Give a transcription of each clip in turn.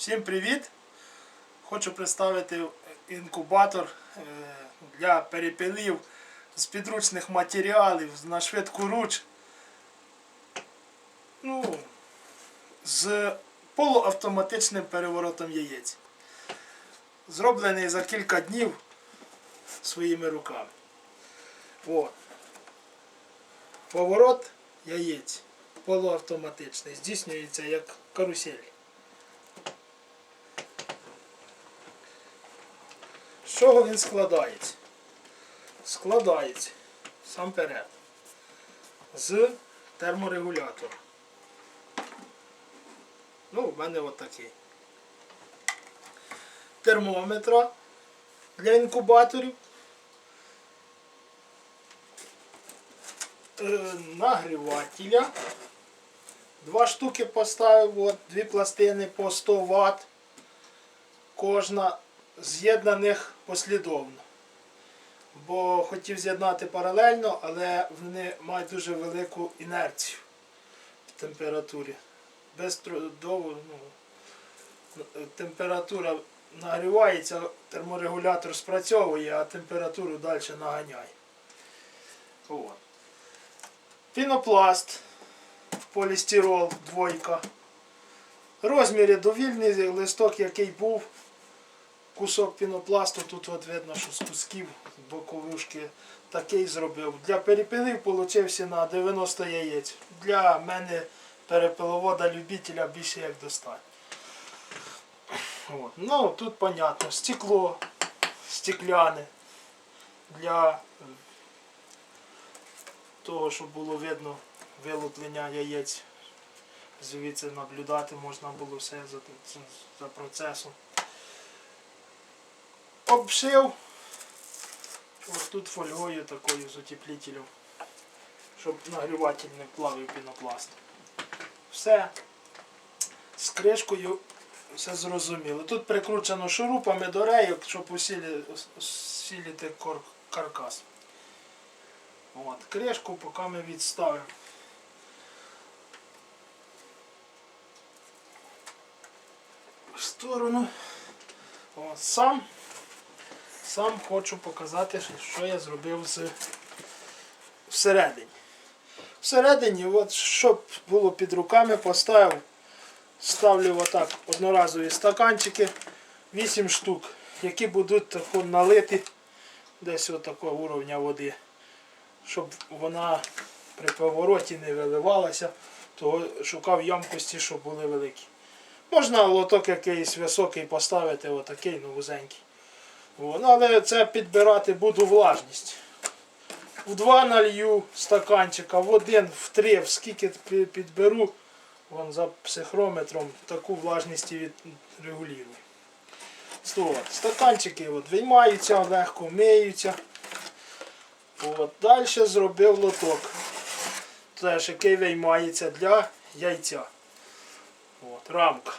Всім привіт! Хочу представити інкубатор е, для перепилів з підручних матеріалів на швидку руч. Ну, з полуавтоматичним переворотом яєць. Зроблений за кілька днів своїми руками. От. Поворот яєць полуавтоматичний. Здійснюється як карусель. Чого він складається? Складається сам перед з терморегулятора. Ну, в мене отакий. Термометра для інкубаторів. Е, Нагрівателя. Два штуки поставив, от, дві пластини по 100 Вт. Кожна з'єднаних послідовно. Бо хотів з'єднати паралельно, але вони мають дуже велику інерцію в температурі. Без довго, ну, температура нагрівається, терморегулятор спрацьовує, а температуру далі наганяє. От. Пінопласт, полістирол, двойка. Розміри довільний листок, який був кусок пінопласту, тут от видно, що з кусків боковушки такий зробив. Для перепилів получився на 90 яєць. Для мене перепиловода любителя більше як достатньо. Ну, тут понятно, стекло, стекляне для того, щоб було видно вилуплення яєць. Звідси наблюдати можна було все за, за процесом обшив ось тут фольгою такою з утеплителем, щоб нагріватель не плавив пінопласт. Все з кришкою все зрозуміло. Тут прикручено шурупами до рейок, щоб усілити каркас. От, кришку поки ми відставимо. В сторону. От, сам сам хочу показати, що я зробив з всередині. Всередині, от, щоб було під руками, поставив, ставлю отак одноразові стаканчики, 8 штук, які будуть тако налиті десь отакого уровня води, щоб вона при повороті не виливалася, то шукав ямкості, щоб були великі. Можна лоток якийсь високий поставити, отакий, ну вузенький. О, ну, але це підбирати буду влажність. В два налью стаканчика, в один, в три, в скільки підберу, вон за психрометром таку влажність і відрегулюю. От, стаканчики от, виймаються легко, миються. От, далі зробив лоток. Теж який виймається для яйця. От, рамка.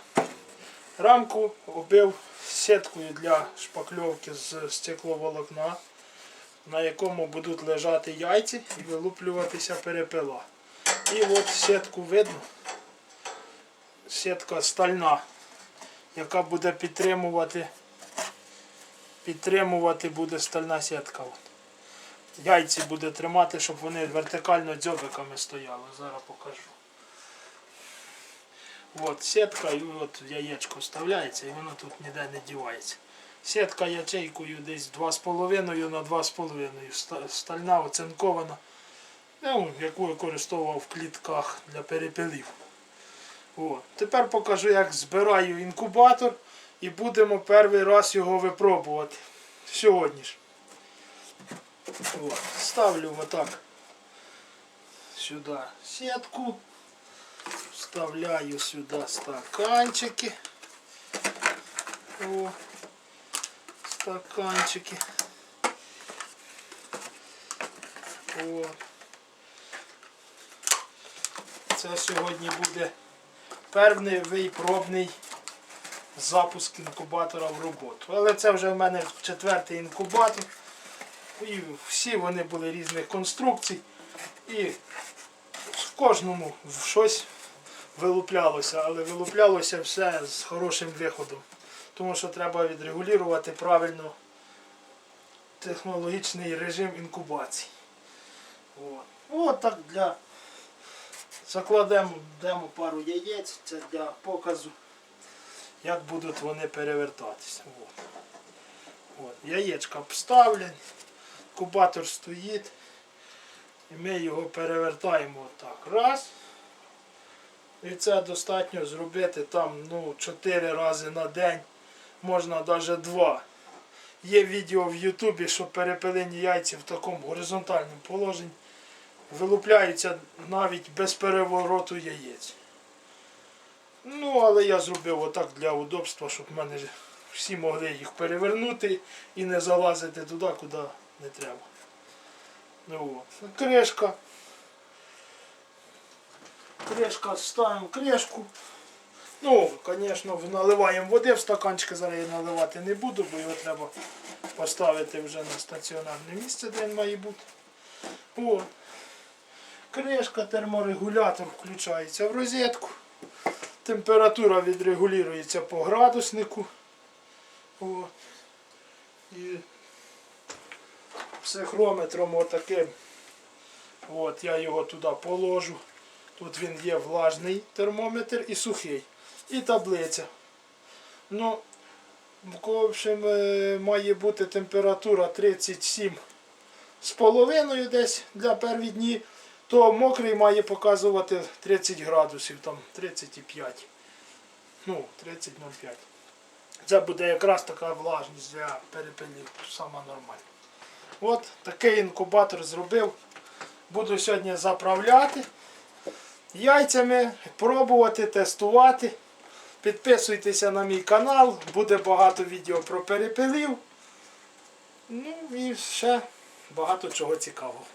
Рамку оббив сіткою для шпакльовки з стекловолокна, на якому будуть лежати яйці і вилуплюватися перепила. І от сітку видно. Сітка стальна, яка буде підтримувати, підтримувати буде стальна сітка. Яйці буде тримати, щоб вони вертикально дзьобиками стояли. Зараз покажу. От сітка і от яєчко вставляється і воно тут ніде не дівається. Сітка ячейкою десь 2,5 на 2,5 стальна оцинкована, ну, яку використовував в клітках для перепилів. От. Тепер покажу, як збираю інкубатор і будемо перший раз його випробувати. Сьогодні ж. От. Ставлю отак сюди сітку. Вставляю сюда стаканчики. О, стаканчики. О. Це сьогодні буде перший пробний запуск інкубатора в роботу. Але це вже в мене четвертий інкубатор. І всі вони були різних конструкцій. І в кожному щось вилуплялося, але вилуплялося все з хорошим виходом. Тому що треба відрегулювати правильно технологічний режим інкубації. От. От так для закладемо дамо пару яєць, це для показу, як будуть вони перевертатися. От. От. Яєчка обставлені, інкубатор стоїть. І ми його перевертаємо отак. Раз. І це достатньо зробити там ну, 4 рази на день, можна навіть 2. Є відео в Ютубі, що перепилені яйця в такому горизонтальному положенні вилупляються навіть без перевороту яєць. Ну, але я зробив отак для удобства, щоб в мене всі могли їх перевернути і не залазити туди, куди не треба. Ну, от. Кришка. Кришка, ставимо кришку. Ну, звісно, наливаємо води в стаканчики, зараз я наливати не буду, бо його треба поставити вже на стаціонарне місце, де він має бути. От. Кришка, терморегулятор включається в розетку. Температура відрегулюється по градуснику. От. І психрометром отаким. От, я його туди положу. Тут він є влажний термометр і сухий. І таблиця. Ну, в общем, е, має бути температура 37 з половиною десь для перві дні, то мокрий має показувати 30 градусів, там 35. Ну, 30-05. Це буде якраз така влажність для перепилів, сама нормальна. От такий інкубатор зробив. Буду сьогодні заправляти яйцями, пробувати, тестувати. Підписуйтеся на мій канал, буде багато відео про перепилів. Ну і ще багато чого цікавого.